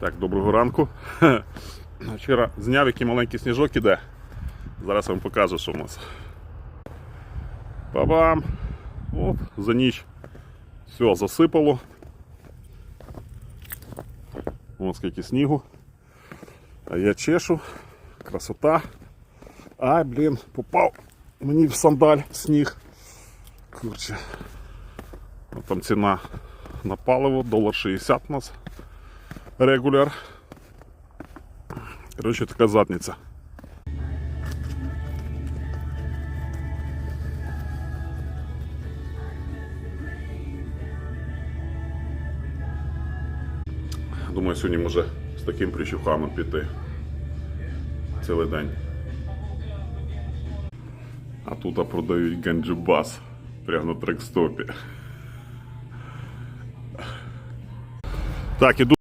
Так, доброго ранку. Вчора зняв який маленький сніжок іде. Зараз вам покажу, що в нас. Бабам! Оп, за ніч. Все, засипало. Ось скільки снігу. А я чешу. Красота. Ай, блін, попав мені в сандаль сніг. Курче. Там ціна на паливо, долар 60 у нас регуляр. Коротше, така задниця. Думаю, сьогодні може з таким прищуханом піти цілий день. А тут продають ганджубас прямо на трекстопі. Так, іду.